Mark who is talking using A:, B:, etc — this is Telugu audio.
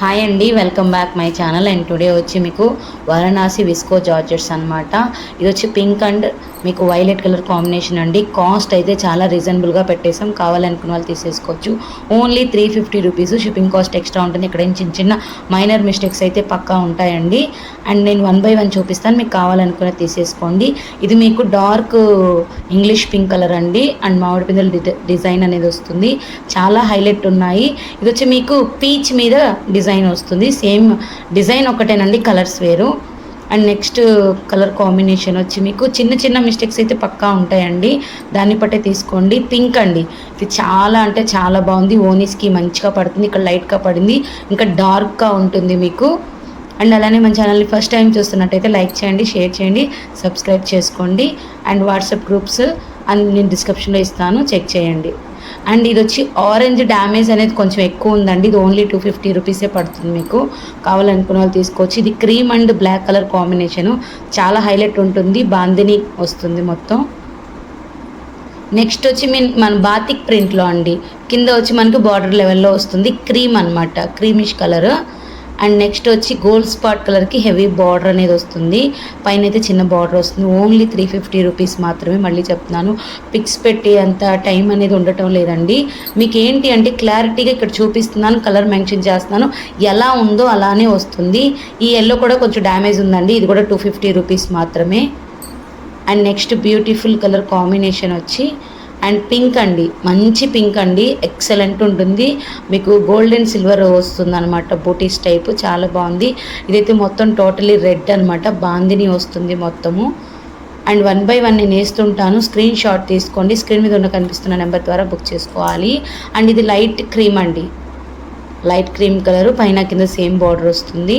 A: హాయ్ అండి welcome back my channel and today వచ్చి మీకు వారణాసి విస్కో జార్జెట్స్ అన్నమాట. ఇది వచ్చి పింక్ అండ్ మీకు వైలెట్ కలర్ కాంబినేషన్ అండి. కాస్ట్ అయితే చాలా రీజనబుల్గా పెట్టేసాం కావాలనుకున్న వాళ్ళు తీసేసుకోవచ్చు. Only three fifty rupees shipping cost extra ఉంటుంది. ఇక్కడ చిన్న చిన్న మైనర్ మిస్టేక్స్ అయితే పక్కా ఉంటాయండి. అండ్ నేను వన్ బై వన్ చూపిస్తాను. మీకు కావాలనుకున్న తీసేసుకోండి. ఇది మీకు డార్క్ ఇంగ్లీష్ పింక్ కలర్ అండి. అండ్ మామిడి పిందెల డిజైన్ అనేది వస్తుంది. చాలా హైలైట్ ఉన్నాయి. ఇది వచ్చి మీకు పీచ్ మీద డిజైన్ వస్తుంది. సేమ్ డిజైన్ ఒకటేనండి. కలర్స్ వేరు. అండ్ నెక్స్ట్ కలర్ కాంబినేషన్ వచ్చి మీకు చిన్న చిన్న మిస్టేక్స్ అయితే పక్కా ఉంటాయండి. దాన్ని బట్టే తీసుకోండి. పింక్ అండి. ఇది చాలా అంటే చాలా బాగుంది. ఓనీస్కి మంచిగా పడుతుంది. ఇక్కడ లైట్గా పడింది. ఇంకా డార్క్గా ఉంటుంది మీకు. అండ్ అలానే మన ఛానల్ని ఫస్ట్ టైం చూస్తున్నట్టయితే లైక్ చేయండి షేర్ చేయండి సబ్స్క్రైబ్ చేసుకోండి. అండ్ వాట్సాప్ గ్రూప్స్ అని నేను డిస్క్రిప్షన్లో ఇస్తాను. చెక్ చేయండి. అండ్ ఇది వచ్చి ఆరెంజ్ డ్యామేజ్ అనేది కొంచెం ఎక్కువ ఉందండి. ఇది ఓన్లీ టూ ఫిఫ్టీ రూపీసే పడుతుంది మీకు. కావాలనుకున్న వాళ్ళు తీసుకోవచ్చు. ఇది cream and black colour combination చాలా హైలైట్ ఉంటుంది. బాందిని వస్తుంది మొత్తం. నెక్స్ట్ వచ్చి మీ మన బాతిక్ ప్రింట్లో అండి. కింద వచ్చి మనకు బార్డర్ లెవెల్లో వస్తుంది. క్రీమ్ అనమాట క్రీమిష్ కలర్ అండ్ నెక్స్ట్ వచ్చి గోల్డ్ స్పాట్ కలర్కి హెవీ బార్డర్ అనేది వస్తుంది. పైన అయితే చిన్న బార్డర్ వస్తుంది. ఓన్లీ త్రీ ఫిఫ్టీ రూపీస్ మాత్రమే మళ్ళీ చెప్తున్నాను. పిక్స్ పెట్టి అంత టైం అనేది ఉండటం లేదండి. మీకు ఏంటి అంటే క్లారిటీగా ఇక్కడ చూపిస్తున్నాను కలర్ మెన్షన్ చేస్తున్నాను. ఎలా ఉందో అలానే వస్తుంది. ఈ ఎల్లో కూడా కొంచెం డ్యామేజ్ ఉందండి. ఇది కూడా టూ ఫిఫ్టీ రూపీస్ మాత్రమే. And next beautiful colour combination వచ్చి అండ్ పింక్ అండి మంచి పింక్ అండి ఎక్సలెంట్ ఉంటుంది. మీకు గోల్డ్ అండ్ సిల్వర్ వస్తుంది అనమాట బూటీస్ టైప్ చాలా బాగుంది. ఇదైతే మొత్తం టోటలీ రెడ్ అనమాట బాందిని వస్తుంది మొత్తము. అండ్ వన్ బై వన్ నేను వేస్తుంటాను స్క్రీన్ షాట్ తీసుకోండి. స్క్రీన్ మీద ఉన్న కనిపిస్తున్న నెంబర్ ద్వారా బుక్ చేసుకోవాలి. అండ్ ఇది లైట్ క్రీమ్ అండి. లైట్ క్రీమ్ కలర్ పైన కింద సేమ్ బార్డర్ వస్తుంది.